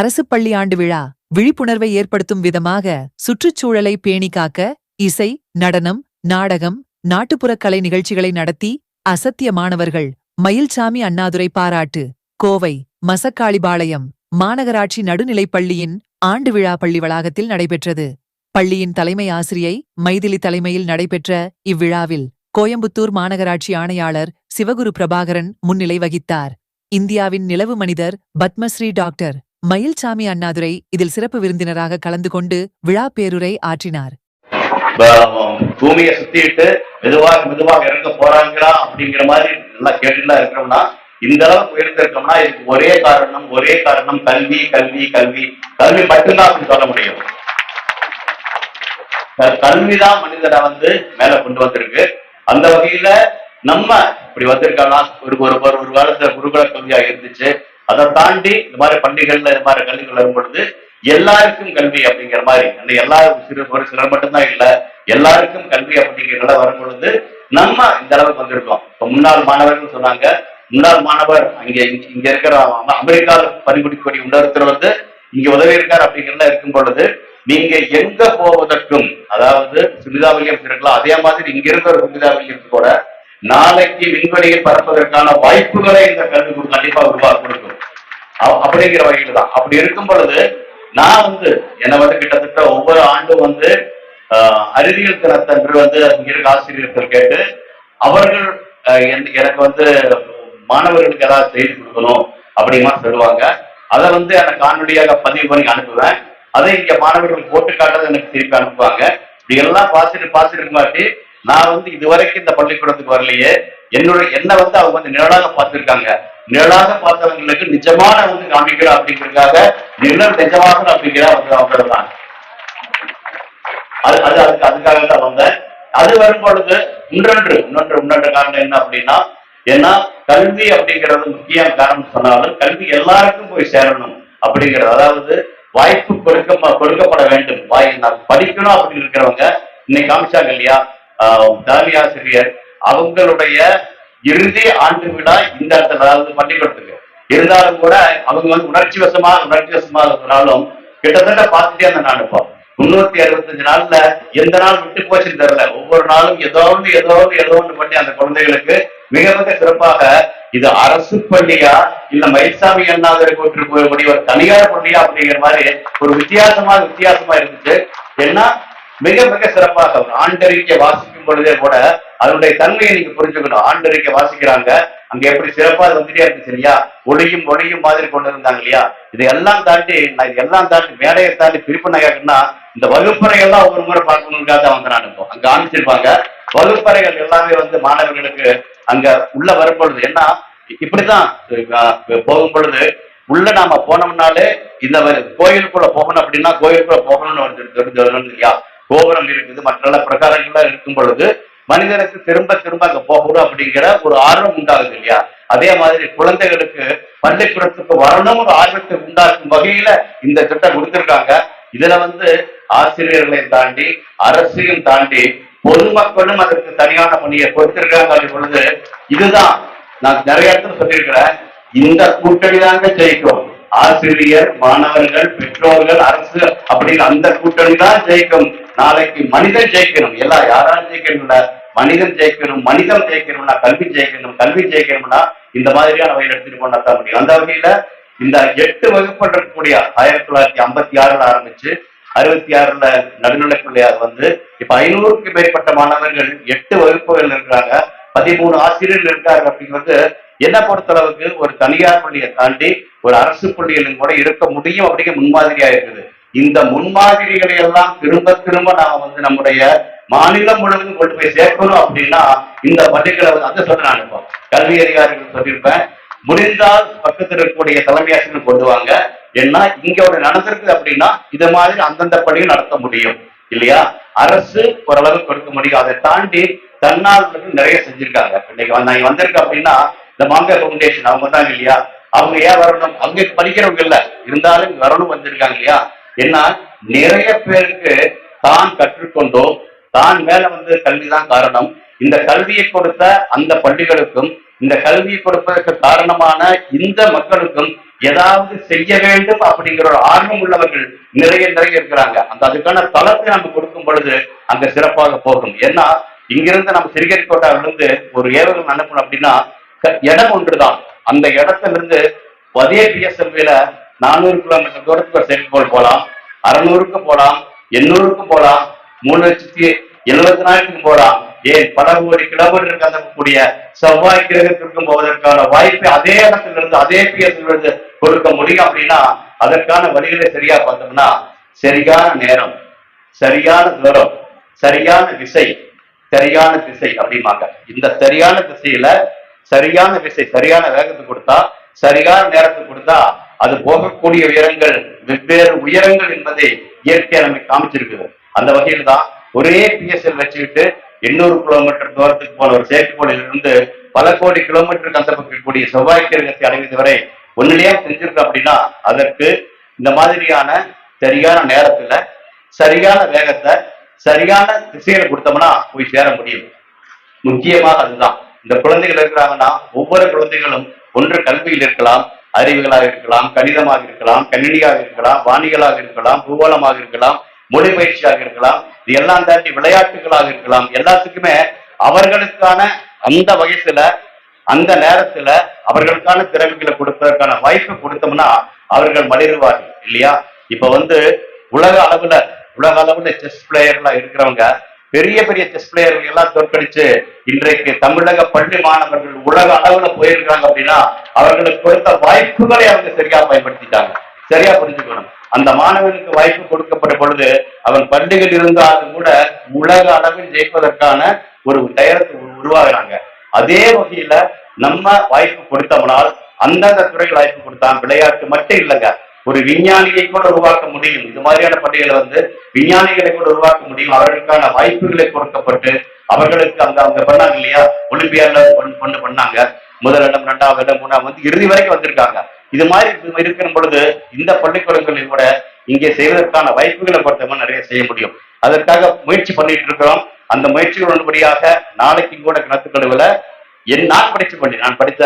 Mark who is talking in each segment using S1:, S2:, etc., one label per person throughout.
S1: அரசு பள்ளி ஆண்டு விழா விழிப்புணர்வை ஏற்படுத்தும் விதமாக சுற்றுச்சூழலை பேணி காக்க இசை நடனம் நாடகம் நாட்டுப்புறக் கலை நிகழ்ச்சிகளை நடத்தி அசத்திய மாணவர்கள் மயில்சாமி அண்ணாதுரை பாராட்டு கோவை மசக்காளிபாளையம் மாநகராட்சி நடுநிலைப் பள்ளியின் ஆண்டு விழா பள்ளி வளாகத்தில் நடைபெற்றது. பள்ளியின் தலைமை ஆசிரியை மைதிலி தலைமையில் நடைபெற்ற இவ்விழாவில் கோயம்புத்தூர் மாநகராட்சி ஆணையாளர் சிவகுரு பிரபாகரன் முன்னிலை வகித்தார். இந்தியாவின் நிலவு மனிதர் பத்மஸ்ரீ டாக்டர் மயில்சாமி அண்ணாதுரை இதில் சிறப்பு விருந்தினராக கலந்து கொண்டு விழா பேருரை ஆற்றினார்.
S2: பூமியை சுத்திட்டு மெதுவாக மெதுவாக இறங்க போறாங்களா அப்படிங்கிற மாதிரி நல்லா கேட்டுலாம் இருக்கிறோம்னா இந்த அளவுக்கு உயர்ந்திருக்கோம்னா இதுக்கு ஒரே காரணம் ஒரே காரணம் கல்வி கல்வி கல்வி. கல்வி மட்டும்தான் அப்படின்னு சொல்ல முடியும். கல்விதான் மனிதனை வந்து மேல கொண்டு வந்திருக்கு. அந்த வகையில நம்ம இப்படி வந்திருக்கலாம் ஒரு ஒரு ஒரு ஒரு காலத்துல குருகுல கல்வியா இருந்துச்சு. அதை தாண்டி இந்த மாதிரி பள்ளிகள்ல இந்த மாதிரி கல்விகள் வரும் பொழுது எல்லாருக்கும் கல்வி அப்படிங்கிற மாதிரி அந்த எல்லாருக்கும் சிறு ஒரு சிலர் மட்டும்தான் இல்லை எல்லாருக்கும் கல்வி அப்படிங்கிறத வரும் பொழுது நம்ம இந்த அளவுக்கு வந்திருக்கோம். இப்ப முன்னாள் மாணவர்கள் சொன்னாங்க முன்னாள் மாணவர் அங்க இங்க- இருக்கிற அமெரிக்காவில் பணிபுரிக்கக்கூடிய இன்னொருத்தர் வந்து இங்க உதவி இருக்கார் அப்படிங்கிறத இருக்கும் பொழுது நீங்க எங்க போவதற்கும் அதாவது சுனிதா வில்லியம்ஸ் இருக்கலாம் அதே மாதிரி இங்க இருக்கிற சுனிதா வில்லியம்ஸ் கூட நாளைக்கு விண்வெளியில் பறப்பதற்கான வாய்ப்புகளை இந்த கல்வி கண்டிப்பா உருவாக்க கொடுக்கும் அப்படிங்கிற வகையில தான் அப்படி இருக்கும் பொழுது நான் வந்து என்னை வந்து கிட்டத்தட்ட ஒவ்வொரு ஆண்டும் வந்து அறிவியல் தினத்தன்று வந்து அங்க இருக்க ஆசிரியர்கள் கேட்டு அவர்கள் என்- எனக்கு வந்து மாணவர்களுக்கு ஏதாவது செய்தி கொடுக்கணும் அப்படிமா சொல்லுவாங்க. அதை வந்து எனக்கு காணொலியாக பதிவு பண்ணி அனுப்புவேன். அதை இங்க மாணவர்கள் போட்டு காட்டுறது எனக்கு திருப்பி அனுப்புவாங்க. இப்படி எல்லாம் பார்த்துட்டு பார்த்துட்டு இருக்காட்டி நான் வந்து இதுவரைக்கும் இந்த பள்ளிக்கூடத்துக்கு வரலையே. என்னோட என்ன வந்து அவங்க வந்து நிழலாக பார்த்திருக்காங்க. நிழலாக பார்த்தவங்களுக்கு நிஜமான வந்து காமிக்கிறோம் அப்படிங்கிறதுக்காக நிழல் நிஜமாக அப்படிங்கிற வந்து அவங்க தான். அது அது அதுக்கு அதுக்காக தான் வந்தேன். அது வரும் பொழுது இன்னொன்று இன்னொன்று இன்னொன்று காரணம் என்ன அப்படின்னா ஏன்னா கல்வி அப்படிங்கிறது முக்கிய காரணம் சொன்னாலும் கல்வி எல்லாருக்கும் போய் சேரணும் அப்படிங்கிறது அதாவது வாய்ப்பு கொடுக்க கொடுக்கப்பட வேண்டும். வாய் படிக்கணும் அப்படின்னு இருக்கிறவங்க இன்னைக்கு காமிச்சாங்க இல்லையா? தலைமை ஆசிரியர் அவங்களுடைய இறுதி ஆண்டு விழா இந்த இடத்துல அதாவது பள்ளிக்கூடத்துக்கு. இருந்தாலும் கூட அவங்க வந்து உணர்ச்சி வசமா உணர்ச்சி வசமா இருக்கிறாலும் கிட்டத்தட்ட பார்த்துட்டே அந்த நான் இப்போ. முன்னூத்தி அறுபத்தஞ்சு நாள்ல எந்த நாள் விட்டு போச்சுன்னு தெரியல. ஒவ்வொரு நாளும் ஏதோ ஒன்று ஏதோ ஒன்று ஏதோ ஒன்று பண்ணி அந்த குழந்தைகளுக்கு மிக மிக சிறப்பாக இது அரசு பள்ளியா இல்ல மயில்சாமி அண்ணாதுரை போட்டு போகக்கூடிய ஒரு தனியார் பள்ளியா அப்படிங்கிற மாதிரி ஒரு வித்தியாசமா வித்தியாசமா இருந்துச்சு. ஏன்னா மிக மிக சிறப்பாக ஒரு ஆண்டறிக்கை வாசிக்கும் பொழுதே கூட அதனுடைய தன்மையை நீங்க புரிஞ்சுக்கணும். ஆண்டறிக்கை வாசிக்கிறாங்க. அங்க எப்படி சிறப்பா வந்துட்டே இருக்கு சரியா? ஒளியும் ஒளியும் மாதிரி கொண்டு இருந்தாங்க இல்லையா? இதையெல்லாம் தாண்டி நான் இதெல்லாம் தாண்டி மேடையை தாண்டி திருப்பி நகர்னா இந்த வகுப்பறைகள்லாம் ஒவ்வொரு முறை பார்க்கணுங்கிறத வந்து நான் இப்போ. அங்க ஆரம்பிச்சிருப்பாங்க. வகுப்பறைகள் எல்லாமே வந்து மாணவர்களுக்கு அங்க உள்ள வரும் பொழுது என்ன இப்படிதான் போகும் பொழுது உள்ள நாம போனோம்னாலே இந்த கோயிலுக்குள்ள போகணும் அப்படின்னா கோயிலுக்குள்ள போகணும்னு வந்து இல்லையா? கோபுரம் இருக்குது. மற்ற பிரகாரங்கள்லாம் இருக்கும் பொழுது மனிதனுக்கு திரும்ப திரும்ப அங்க போகணும் அப்படிங்கிற ஒரு ஆர்வம் உண்டாகுது இல்லையா? அதே மாதிரி குழந்தைகளுக்கு பள்ளிக்கூடத்துக்கு வரணும் ஒரு ஆர்வத்தை உண்டாக்கும் வகையில இந்த திட்டம் கொடுத்திருக்காங்க. இதுல வந்து ஆசிரியர்களை தாண்டி அரசையும் தாண்டி பொதுமக்களும் அதற்கு தனியான பணியை கொடுத்திருக்காங்க. பொழுது இதுதான் நான் நிறைய இடத்துல சொல்லியிருக்கிறேன். இந்த கூட்டணி தாங்க ஜெயிக்கும். ஆசிரியர் மாணவர்கள் பெற்றோர்கள் அரசு அப்படின்னு அந்த கூட்டணி தான் ஜெயிக்கும். நாளைக்கு மனிதன் ஜெயிக்கணும். எல்லாம் யாராலும் ஜெயிக்கணும்ல? மனிதன் ஜெயிக்கணும் மனிதன் ஜெயிக்கணும்னா கல்வி ஜெயிக்கணும் கல்வி ஜெயிக்கணும்னா இந்த மாதிரியான வகையில் எடுத்துட்டு போனா தான் முடியும். அந்த வகையில இந்த எட்டு வகுப்புகள் இருக்கக்கூடிய ஆயிரத்தி தொள்ளாயிரத்தி ஐம்பத்தி ஆறுல ஆரம்பிச்சு அறுபத்தி ஆறுல நடுநிலைப் வந்து இப்ப ஐநூறுக்கு மேற்பட்ட மாணவர்கள் எட்டு வகுப்புகள் இருக்கிறாங்க. பதிமூணு ஆசிரியர்கள் இருக்காங்க அப்படிங்கிறது என்ன பொறுத்தளவுக்கு ஒரு தனியார் பள்ளியை தாண்டி ஒரு அரசு பள்ளியிலும் கூட இருக்க முடியும் அப்படிங்கிற முன்மாதிரியா இருக்குது. இந்த முன்மாதிரிகளை எல்லாம் திரும்ப திரும்ப நாம வந்து நம்முடைய மாநிலம் முழுவதும் கொண்டு போய் சேர்க்கணும் அப்படின்னா இந்த பள்ளிகளை வந்து அதை சொல்ல நான் இப்போ கல்வி அதிகாரிகள் சொல்லியிருப்பேன். முடிந்தால் பக்கத்தில் இருக்கக்கூடிய தலைமை ஆசிரியர் கொண்டு வாங்க. ஏன்னா இங்க ஒரு நடந்திருக்கு அப்படின்னா இது மாதிரி அந்தந்த பணியும் நடத்த முடியும். இல்லையா? அரசு ஓரளவு கொடுக்க முடியும். அதை தாண்டி தன்னார்வலர்கள் நிறைய செஞ்சிருக்காங்க. இன்னைக்கு வந்து நான் வந்திருக்கேன் அப்படின்னா இந்த மாங்க ஃபவுண்டேஷன் அவங்க தான் இல்லையா? அவங்க ஏன் வரணும்? அங்கே படிக்கிறவங்க இல்ல. இருந்தாலும் வரணும் வந்திருக்காங்க இல்லையா? ஏன்னா நிறைய பேருக்கு தான் கற்றுக்கொண்டோ தான் மேல வந்து கல்விதான் காரணம். இந்த கல்வியை கொடுத்த அந்த பள்ளிகளுக்கும் இந்த கல்வியை கொடுப்பதற்கு காரணமான இந்த மக்களுக்கும் ஏதாவது செய்ய வேண்டும் அப்படிங்கிற ஒரு ஆர்வம் உள்ளவர்கள் நிறைய நிறைய இருக்கிறாங்க. அந்த அதுக்கான தளத்தை நம்ம கொடுக்கும் பொழுது அங்க சிறப்பாக போகும். ஏன்னா இங்கிருந்து நம்ம சிறுகரிக்கோட்டாவிலிருந்து ஒரு ஏவகம் அனுப்பணும் அப்படின்னா க- இடம் ஒன்றுதான். அந்த இடத்துல இருந்து அதே பிஎஸ்எல்வில நானூறு கிலோமீட்டர் தூரத்துக்கு ஒரு செல்போல் போகலாம். அறுநூறுக்கு போகலாம். எண்ணூறுக்கும் போலாம் மூணு லட்சத்தி எழுபத்தி நாலுக்கும் போகலாம். ஏன்? பல கோடி கிலோமீட்டருக்கு அந்தக்கூடிய செவ்வாய் கிரகத்திற்கும் போவதற்கான வாய்ப்பை அதே இடத்திலிருந்து அதே பிஎஸ்ல கொடுக்க முடியும் அப்படின்னா அதற்கான வழிகளை சரியா பார்த்தோம்னா சரியான நேரம் சரியான தூரம் சரியான விசை சரியான திசை அப்படிம்பாங்க. இந்த சரியான திசையில சரியான விசை சரியான வேகத்தை கொடுத்தா சரியான நேரத்தை கொடுத்தா அது போகக்கூடிய உயரங்கள் வெவ்வேறு உயரங்கள் என்பதை இயற்கை நமக்கு காமிச்சிருக்குது. அந்த வகையில் தான் ஒரே பிஎஸ்எல் வச்சுக்கிட்டு எண்ணூறு கிலோமீட்டர் தூரத்துக்கு போன ஒரு செயற்கைக்கோளிலிருந்து பல கோடி கிலோமீட்டருக்கு அந்த பக்கம் இருக்கக்கூடிய செவ்வாய் கிரகத்தை அடைவது வரை ஒன்னிலையா செஞ்சிருக்கு அப்படின்னா அதற்கு இந்த மாதிரியான சரியான நேரத்துல சரியான வேகத்தை சரியான திசையில கொடுத்தோம்னா போய் சேர முடியும். முக்கியமாக அதுதான். இந்த குழந்தைகள் இருக்கிறாங்கன்னா ஒவ்வொரு குழந்தைகளும் ஒன்று கல்வியில் இருக்கலாம் அறிவுகளாக இருக்கலாம் கணிதமாக இருக்கலாம் கணினியாக இருக்கலாம் வாணிகளாக இருக்கலாம் பூகோளமாக இருக்கலாம் மொழி பயிற்சியாக இருக்கலாம் இது எல்லாம் தாண்டி விளையாட்டுகளாக இருக்கலாம். எல்லாத்துக்குமே அவர்களுக்கான அந்த வயசுல அந்த நேரத்துல அவர்களுக்கான திறமைகளை கொடுப்பதற்கான வாய்ப்பு கொடுத்தோம்னா அவர்கள் மலிருவார்கள் இல்லையா? இப்ப வந்து உலக அளவுல உலக அளவுல செஸ் பிளேயர்களா இருக்கிறவங்க பெரிய பெரிய செஸ் பிளேயர்கள் எல்லாம் தோற்கடிச்சு இன்றைக்கு தமிழக பள்ளி மாணவர்கள் உலக அளவுல போயிருக்காங்க அப்படின்னா அவர்களுக்கு கொடுத்த வாய்ப்புகளை அவங்க சரியா பயன்படுத்திட்டாங்க. சரியா புரிஞ்சுக்கணும். அந்த மாணவனுக்கு வாய்ப்பு கொடுக்கப்படும் பொழுது அவன் பள்ளிகள் இருந்தாலும் கூட உலக அளவில் ஜெயிப்பதற்கான ஒரு தயாரத்தை உருவாகிறாங்க அதே வகையில நம்ம வாய்ப்பு கொடுத்தோம்னால் அந்தந்த துறையில் வாய்ப்பு கொடுத்தான். விளையாட்டு மட்டும் இல்லைங்க. ஒரு விஞ்ஞானியை கூட உருவாக்க முடியும். இது மாதிரியான பள்ளிகளை வந்து விஞ்ஞானிகளை கூட உருவாக்க முடியும். அவர்களுக்கான வாய்ப்புகளை கொடுக்கப்பட்டு அவர்களுக்கு அங்க அவங்க பண்ணாங்க இல்லையா? ஒலிம்பியாட்ல ஒன்று பண்ணாங்க. முதல் இடம் இரண்டாவது இடம் மூணாவது வந்து இறுதி வரைக்கும் வந்திருக்காங்க. இது மாதிரி இருக்கிற பொழுது இந்த பள்ளிக்கூடங்களில் கூட இங்கே செய்வதற்கான வாய்ப்புகளை பொறுத்தவரை நிறைய செய்ய முடியும். அதற்காக முயற்சி பண்ணிட்டு இருக்கிறோம். அந்த முயற்சிகள் ஒன்றுபடியாக நாளைக்கு கூட கிணத்துக்கழுவுல என் நான் படிச்ச பள்ளி நான் படித்த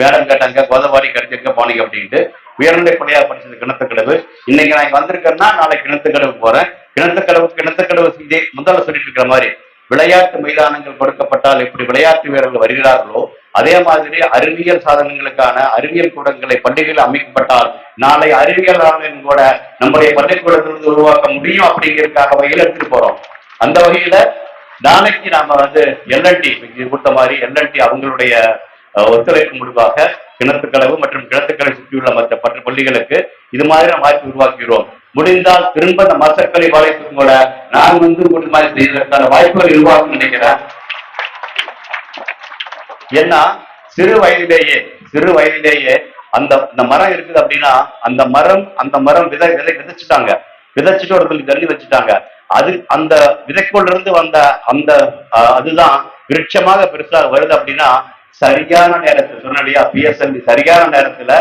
S2: மேடம் கேட்டாங்க கோதவாடி கிடைச்சிருக்க போனீங்க அப்படின்ட்டு. உயர்நிலை பள்ளியாக படிச்சது கிணத்துக்கடவு இன்னைக்கு நான் இங்க வந்திருக்கேன்னா நாளைக்கு கிணத்துக்கடவு போறேன். கிணத்துக்கடவு கிணத்துக்கடவு இதே முதல்ல சொல்லிட்டு இருக்கிற மாதிரி விளையாட்டு மைதானங்கள் கொடுக்கப்பட்டால் எப்படி விளையாட்டு வீரர்கள் வருகிறார்களோ அதே மாதிரி அறிவியல் சாதனங்களுக்கான அறிவியல் கூடங்களை பள்ளிகளில் அமைக்கப்பட்டால் நாளை அறிவியலாளர்கள் கூட நம்முடைய பள்ளிக்கூடத்திலிருந்து உருவாக்க முடியும் அப்படிங்கிறதுக்காக வகையில் எடுத்துட்டு போறோம். அந்த வகையில நாளைக்கு நாம வந்து எல்என்டி கொடுத்த மாதிரி எல்என்டி அவங்களுடைய ஒத்துழைப்பு முடிவாக கிணத்துக்களவு மற்றும் கிணத்துக்களை சுற்றியுள்ள மற்ற பட்ட பள்ளிகளுக்கு இது மாதிரி வாய்ப்பு உருவாக்குகிறோம். முடிந்தால் திரும்ப இந்த மசக்களை வாய்ப்புக்கும் கூட நான் வந்து ஒரு மாதிரி செய்வதற்கான வாய்ப்புகள் உருவாக்கும் நினைக்கிறேன். ஏன்னா சிறு வயதிலேயே சிறு வயதிலேயே அந்த இந்த மரம் இருக்குது அப்படின்னா அந்த மரம் அந்த மரம் விதை விதை விதைச்சிட்டாங்க. விதைச்சிட்டு ஒரு துளி தள்ளி வச்சுட்டாங்க. அது அந்த விதைக்குள்ள இருந்து வந்த அந்த அஹ், அதுதான் விருட்சமாக பெருசாக வருது அப்படின்னா சரியான நேரத்தில் சொன்னடியா பிஎஸ்எல்வி சரியான நேரத்துல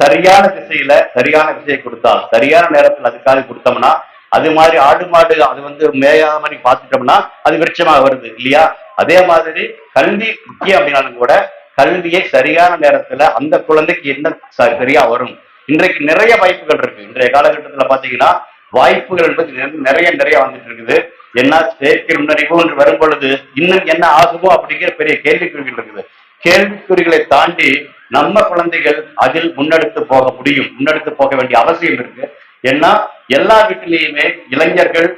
S2: சரியான திசையில சரியான திசையை கொடுத்தா சரியான நேரத்தில் அதுக்காக கொடுத்தோம்னா அது மாதிரி ஆடு மாடு அது வந்து மேயாத மாதிரி பார்த்துட்டோம்னா அது விருட்சமாக வருது இல்லையா? அதே மாதிரி கல்வி முக்கியம் அப்படின்னாலும் கூட கல்வியை சரியான நேரத்துல அந்த குழந்தைக்கு என்ன ச- சரியா வரும்? இன்றைக்கு நிறைய வாய்ப்புகள் இருக்கு. இன்றைய காலகட்டத்துல பாத்தீங்கன்னா வாய்ப்புகள் என்பது நிறைய நிறைய வந்துட்டு இருக்குது. என்ன செயற்கை நுண்ணறிவு என்று வரும் பொழுது இன்னும் என்ன ஆகுமோ அப்படிங்கிற பெரிய கேள்விக்குறிகள் இருக்குது. கேள்விக்குறிகளை தாண்டி நம்ம குழந்தைகள் அதில் முன்னெடுத்து போக முடியும் முன்னெடுத்து போக வேண்டிய அவசியம் இருக்கு. ஏன்னா எல்லா வீட்டிலையுமே இளைஞர்கள்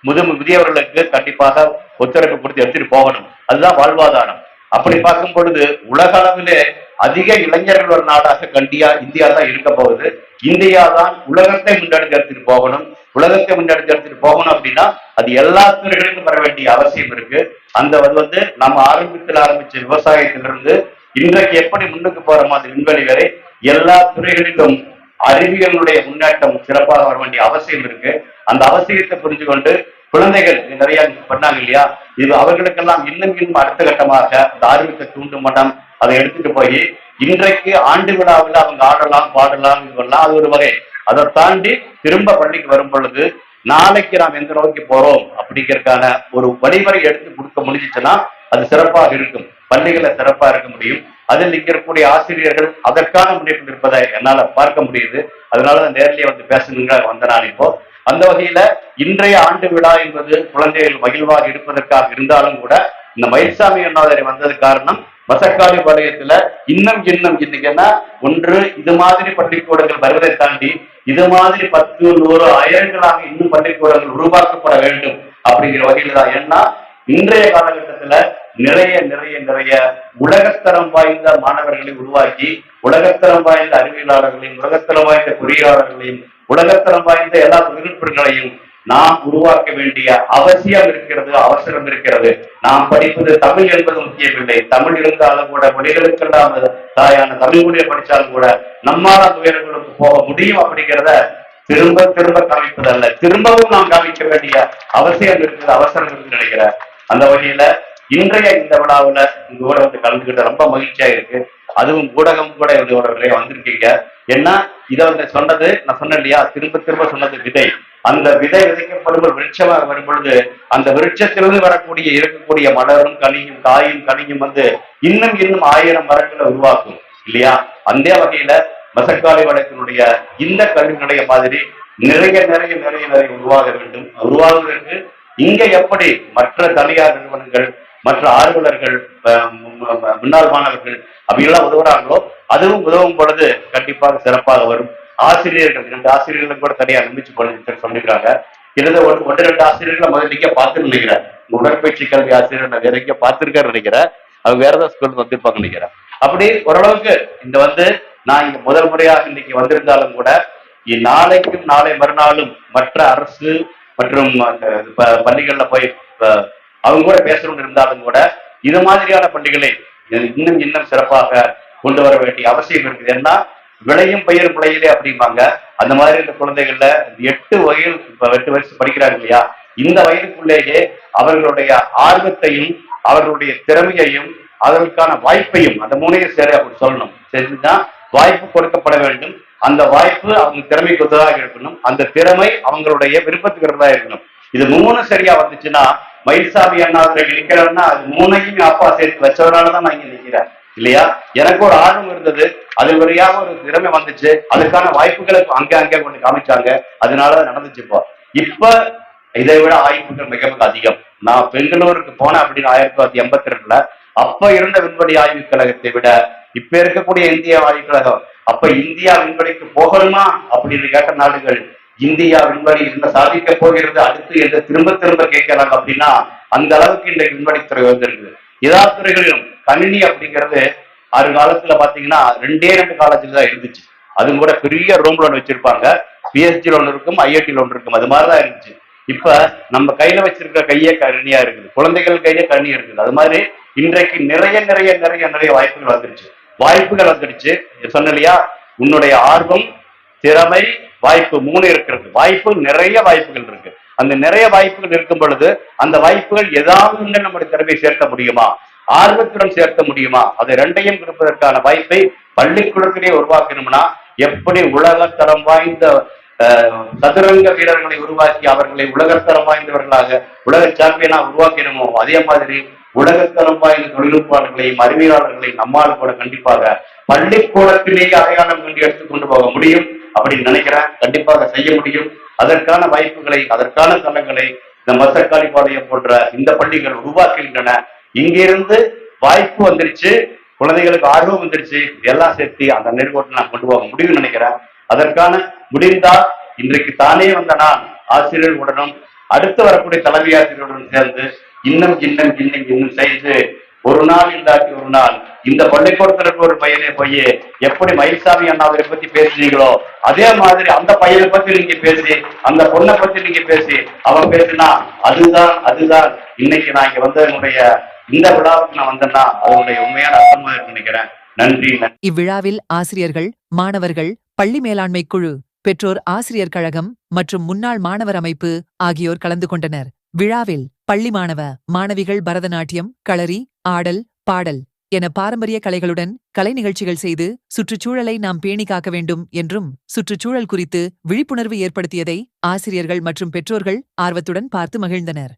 S2: முது முதியவர்களுக்கு கண்டிப்பாக ஒத்துழைப்பு கொடுத்து எடுத்துட்டு போகணும். அதுதான் வாழ்வாதாரம். அப்படி பார்க்கும் பொழுது உலக அளவிலே அதிக இளைஞர்கள் ஒரு நாடாக கண்டியா இந்தியா தான் இருக்க போகுது. இந்தியா தான் உலகத்தை முன்னெடுத்து போகணும். உலகத்தை முன்னெடுத்து போகணும் அப்படின்னா அது எல்லா துறைகளிலும் வர வேண்டிய அவசியம் இருக்கு. அந்த அது வந்து நம்ம ஆரம்பத்தில் ஆரம்பிச்ச விவசாயத்திலிருந்து இன்றைக்கு எப்படி முன்னுக்கு போற மாதிரி விண்வெளி வரை எல்லா துறைகளிலும் அறிவியலுடைய முன்னேற்றம் சிறப்பாக வர வேண்டிய அவசியம் இருக்கு. அந்த அவசியத்தை புரிஞ்சு கொண்டு குழந்தைகள் இது நிறைய பண்ணாங்க இல்லையா? இது அவர்களுக்கெல்லாம் இன்னும் இன்னும் அடுத்த கட்டமாக அந்த ஆர்வத்தை தூண்டும் மனம் அதை எடுத்துட்டு போய் இன்றைக்கு ஆண்டு விழாவில் அவங்க ஆடலாம் பாடலாம் இது பண்ணலாம் அது ஒரு வகை. அதை தாண்டி திரும்ப பள்ளிக்கு வரும் பொழுது நாளைக்கு நாம் எந்த நோக்கி போறோம் அப்படிங்கிறதுக்கான ஒரு வழிமுறை எடுத்து கொடுக்க முடிஞ்சிச்சுன்னா அது சிறப்பாக இருக்கும். பள்ளிகளை சிறப்பா இருக்க முடியும். அதில் இங்க இருக்கக்கூடிய ஆசிரியர்கள் அதற்கான முன்னேற்றம் இருப்பதை என்னால பார்க்க முடியுது. அதனால தான் வந்து பேசணுங்க வந்த நான் இப்போ. அந்த வகையில இன்றைய ஆண்டு விழா என்பது குழந்தைகள் மகிழ்வாக இருப்பதற்காக இருந்தாலும் கூட இந்த மயில்சாமி அண்ணாதரை வந்தது காரணம் வசக்காளி பாளையத்துல இன்னும் இன்னும் இன்னைக்குன்னா ஒன்று இது மாதிரி பள்ளிக்கூடங்கள் வருவதை தாண்டி இது மாதிரி பத்து நூறு ஆயிரங்களாக இன்னும் பள்ளிக்கூடங்கள் உருவாக்கப்பட வேண்டும் அப்படிங்கிற வகையில தான். ஏன்னா இன்றைய காலகட்டத்துல நிறைய நிறைய நிறைய உலகத்தரம் வாய்ந்த மாணவர்களை உருவாக்கி உலகத்தரம் வாய்ந்த அறிவியலாளர்களையும் உலகத்தரம் வாய்ந்த பொறியாளர்களையும் உலகத்தரம் வாய்ந்த எல்லா தொழில்நுட்பங்களையும் நாம் உருவாக்க வேண்டிய அவசியம் இருக்கிறது அவசரம் இருக்கிறது. நாம் படிப்பது தமிழ் என்பது முக்கியமில்லை. தமிழ் இருந்தாலும் கூட மொழிகளுக்கெல்லாம் தாயான தமிழ் மொழியை படிச்சாலும் கூட நம்மால அந்த உயரங்களுக்கு போக முடியும் அப்படிங்கிறத திரும்ப திரும்ப காமிப்பதல்ல திரும்பவும் நாம் காமிக்க வேண்டிய அவசியம் இருக்குது அவசரம் இருக்குன்னு நினைக்கிறேன். அந்த வகையில இன்றைய இந்த விழாவுல உங்களோட வந்து கலந்துக்கிட்டு ரொம்ப மகிழ்ச்சியா இருக்கு. அதுவும் ஊடகம் கூட இதோட வந்திருக்கீங்க. ஏன்னா இதை வந்து சொன்னது நான் சொன்னேன் இல்லையா? திரும்ப திரும்ப சொன்னது விதை. அந்த விதை விதைக்கப்படும் ஒரு விருட்சமாக வரும் பொழுது அந்த விருட்சத்திலிருந்து வரக்கூடிய இருக்கக்கூடிய மலரும் கனியும் காயும் கனியும் வந்து இன்னும் இன்னும் ஆயிரம் மரங்களை உருவாக்கும் இல்லையா? அந்த வகையில மசக்காலை வழக்கினுடைய இந்த கல்வி நிலைய மாதிரி நிறைய நிறைய நிறைய நிறைய உருவாக வேண்டும். உருவாகுவதற்கு இங்க எப்படி மற்ற தனியார் நிறுவனங்கள் மற்ற ஆர்வலர்கள் முன்னாள் மாணவர்கள் அப்படியெல்லாம் உதவுறாங்களோ அதுவும் உதவும் பொழுது கண்டிப்பாக சிறப்பாக வரும். ஆசிரியர்கள் ரெண்டு ஆசிரியர்களும் கூட தனியா நிமிச்சு பண்ணி சொல்லிக்கிறாங்க இருந்த ஒன்று ஒன்று ரெண்டு ஆசிரியர்களை முதலிக்க பார்த்து நினைக்கிறேன். உடற்பயிற்சி கல்வி ஆசிரியர் நான் வேற எங்கேயோ பார்த்திருக்கேன்னு நினைக்கிறேன். அவங்க வேற ஏதாவது ஸ்கூல் வந்திருப்பாங்க நினைக்கிறேன். அப்படி ஓரளவுக்கு இந்த வந்து நான் இங்க முதல் முறையாக இன்னைக்கு வந்திருந்தாலும் கூட இ- நாளைக்கும் நாளை மறுநாளும் மற்ற அரசு மற்றும் ப- பள்ளிகள்ல போய் அவங்க கூட பேசணும்னு இருந்தாலும் கூட இது மாதிரியான பள்ளிகளை இன்னும் இன்னும் சிறப்பாக கொண்டு வர வேண்டிய அவசியம் இருக்குது. ஏன்னா விளையும் பயிர் பிழையிலே அப்படிம்பாங்க. அந்த மாதிரி இந்த குழந்தைகள்ல எட்டு வயது இப்ப எட்டு வயசு படிக்கிறாங்க இல்லையா? இந்த வயதுக்குள்ளேயே அவர்களுடைய ஆர்வத்தையும் அவர்களுடைய திறமையையும் அதற்கான வாய்ப்பையும் அந்த மூணையும் சரி அப்படி சொல்லணும். சரிதான் வாய்ப்பு கொடுக்கப்பட வேண்டும். அந்த வாய்ப்பு அவங்க திறமைக்கு ஒத்ததாக இருக்கணும். அந்த திறமை அவங்களுடைய விருப்பத்துக்கு இருக்கணும். இது மூணு சரியா வந்துச்சுன்னா மயில்சாமி அண்ணா நிக்கிறேன்னா அது மூணையும் அப்பா சேர்த்து வச்சவராலதான் நான் இங்க நிக்கிறேன். இல்லையா? எனக்கு ஒரு ஆர்வம் இருந்தது. அது வழியாக ஒரு திறமை வந்துச்சு? அதுக்கான வாய்ப்புகளை அங்க அங்கே கொண்டு காமிச்சாங்க. அதனால நடந்துச்சுப்போ நடந்துச்சு இப்போ. இப்ப இதை விட ஆய்வுகள் மிக மிக அதிகம். நான் பெங்களூருக்கு போனேன் அப்படின்னு ஆயிரத்தி தொள்ளாயிரத்தி எண்பத்தி ரெண்டுல அப்ப இருந்த விண்வெளி ஆய்வுக் கழகத்தை விட இப்ப இருக்கக்கூடிய இந்திய ஆய்வுக் கழகம் அப்ப இந்தியா விண்வெளிக்கு போகணுமா அப்படின்னு கேட்ட நாடுகள் இந்தியா விண்வெளி என்ன சாதிக்க போகிறது அடுத்து என்று திரும்ப திரும்ப கேட்கிறாங்க அப்படின்னா அந்த அளவுக்கு இன்றைக்கு விண்வெளித்துறை வந்திருக்கு எல்லா துறைகளிலும் கணினி அப்படிங்கிறது ஆறு காலத்துல பாத்தீங்கன்னா ரெண்டே ரெண்டு காலேஜ்ல தான் இருந்துச்சு. அதுவும் கூட பெரிய ரூம்ல லோன் வச்சிருப்பாங்க. பிஎஸ்டி லோன் இருக்கும் ஐஐடி லோன் இருக்கும். அது மாதிரிதான் இருந்துச்சு. இப்ப நம்ம கையில வச்சிருக்கிற கையே கணினியா இருக்குது. குழந்தைகள் கையிலே கணினி இருக்குது. அது மாதிரி இன்றைக்கு நிறைய நிறைய நிறைய நிறைய வாய்ப்புகள் வந்துருச்சு. வாய்ப்புகள் வந்துடுச்சு சொன்ன இல்லையா? உன்னுடைய ஆர்வம் திறமை வாய்ப்பு மூணு இருக்கிறது. வாய்ப்பு நிறைய வாய்ப்புகள் இருக்கு. அந்த நிறைய வாய்ப்புகள் இருக்கும் பொழுது அந்த வாய்ப்புகள் ஏதாவது நம்முடைய திறமையை சேர்க்க முடியுமா? ஆர்வத்துடன் சேர்த்த முடியுமா? அதை ரெண்டையும் கொடுப்பதற்கான வாய்ப்பை பள்ளிக்கூடத்திலே உருவாக்கணும்னா எப்படி உலகத்தரம் வாய்ந்த சதுரங்க வீரர்களை உருவாக்கி அவர்களை உலகத்தரம் வாய்ந்தவர்களாக உலக சாம்பியனா உருவாக்கணுமோ? அதே மாதிரி உலகத்தரம் வாய்ந்த தொழில்நுட்பாளர்களையும் அறிவியலாளர்களையும் நம்மால் கூட கண்டிப்பாக பள்ளிக்கூடத்திலேயே அடையாளம் கண்டு எடுத்துக்கொண்டு போக முடியும் அப்படின்னு நினைக்கிறேன். கண்டிப்பாக செய்ய முடியும். அதற்கான வாய்ப்புகளை அதற்கான தளங்களை இந்த மசக்காளிப்பாளையம் போன்ற இந்த பள்ளிகள் உருவாக்குகின்றன. இங்கிருந்து வாய்ப்பு வந்துருச்சு குழந்தைகளுக்கு ஆர்வம் வந்துருச்சு எல்லாம் சேர்த்து அந்த நேர்கோட்டை நான் கொண்டு போக முடியும்னு நினைக்கிறேன். அதற்கான முடிந்தால் இன்றைக்கு தானே வந்த நான் ஆசிரியர்களுடனும் அடுத்து வரக்கூடிய தலைமை ஆசிரியருடன் சேர்ந்து இன்னும் இன்னும் இன்னும் இன்னும் செய்து ஒரு நாள் இல்லாட்டி ஒரு நாள் இந்த பள்ளிக்கூடத்துல இருக்க ஒரு பையனே போய் எப்படி மயில்சாமி அண்ணாவை பத்தி பேசுனீங்களோ அதே மாதிரி அந்த பையனை பத்தி நீங்க பேசி அந்த பொண்ணை பத்தி நீங்க பேசி அவன் பேசினா அதுதான் அதுதான் இன்னைக்கு நான் இங்க வந்ததனுடைய இந்த விழாவுக்கு நான் வந்தேன்னா அவருடைய உண்மையான அர்த்தமாக நினைக்கிறேன். நன்றி.
S1: இவ்விழாவில் ஆசிரியர்கள் மாணவர்கள் பள்ளி மேலாண்மை குழு பெற்றோர் ஆசிரியர் கழகம் மற்றும் முன்னாள் மாணவர் அமைப்பு ஆகியோர் கலந்து கொண்டனர். விழாவில் பள்ளி மாணவ மாணவிகள் பரதநாட்டியம் களரி ஆடல் பாடல் என பாரம்பரிய கலைகளுடன் கலை நிகழ்ச்சிகள் செய்து சுற்றுச்சூழலை நாம் பேணி காக்க வேண்டும் என்றும் சுற்றுச்சூழல் குறித்து விழிப்புணர்வு ஏற்படுத்தியதை ஆசிரியர்கள் மற்றும் பெற்றோர்கள் ஆர்வத்துடன் பார்த்து மகிழ்ந்தனர்.